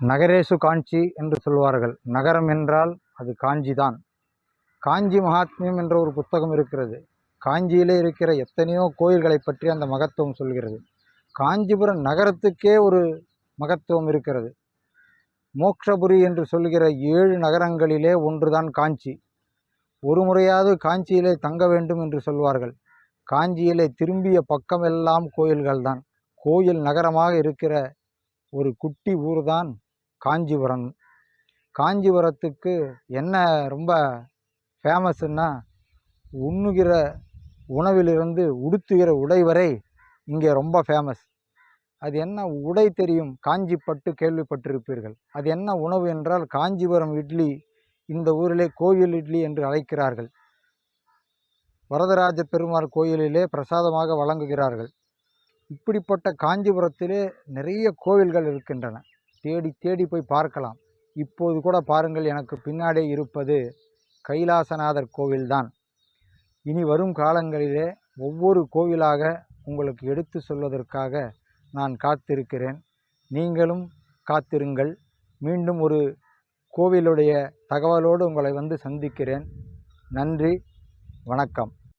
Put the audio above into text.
நகரேசு காஞ்சி என்று சொல்வார்கள். நகரம் என்றால் அது காஞ்சி தான் காஞ்சி மகாத்மியம் என்ற ஒரு புத்தகம் இருக்கிறது. காஞ்சியிலே இருக்கிற எத்தனையோ கோயில்களை பற்றி அந்த மகத்துவம் சொல்கிறது. காஞ்சிபுரம் நகரத்துக்கே ஒரு மகத்துவம் இருக்கிறது. மோக்ஷபுரி என்று சொல்கிற ஏழு நகரங்களிலே ஒன்றுதான் காஞ்சி. ஒரு முறையாவது காஞ்சியிலே தங்க வேண்டும் என்று சொல்வார்கள். காஞ்சியிலே திரும்பிய பக்கமெல்லாம் கோயில்கள்தான். கோயில் நகரமாக இருக்கிற ஒரு குட்டி ஊர்தான் காஞ்சிபுரம். காஞ்சிபுரத்துக்கு என்ன ரொம்ப ஃபேமஸ்ன்னா உண்ணுகிற உணவிலிருந்து உடுத்துகிற உடை வரை இங்கே ரொம்ப ஃபேமஸ் அது என்ன உடை தெரியும்? காஞ்சிப்பட்டு கேள்விப்பட்டிருப்பீர்கள். அது என்ன உணவு என்றால் காஞ்சிபுரம் இட்லி இந்த ஊரிலே கோயில் இட்லி என்று அழைக்கிறார்கள். வரதராஜ பெருமாள் கோயிலிலே பிரசாதமாக வழங்குகிறார்கள். இப்படிப்பட்ட காஞ்சிபுரத்திலே நிறைய கோவில்கள் இருக்கின்றன. தேடி தேடி போய் பார்க்கலாம். இப்போது கூட பாருங்கள் எனக்கு பின்னாடி இருப்பது கைலாசநாதர் கோவில்தான். இனி வரும் காலங்களிலே ஒவ்வொரு கோவிலாக உங்களுக்கு எடுத்து சொல்வதற்காக நான் காத்திருக்கிறேன். நீங்களும் காத்திருங்கள். மீண்டும் ஒரு கோவிலுடைய தகவலோடு உங்களை வந்து சந்திக்கிறேன். நன்றி வணக்கம்.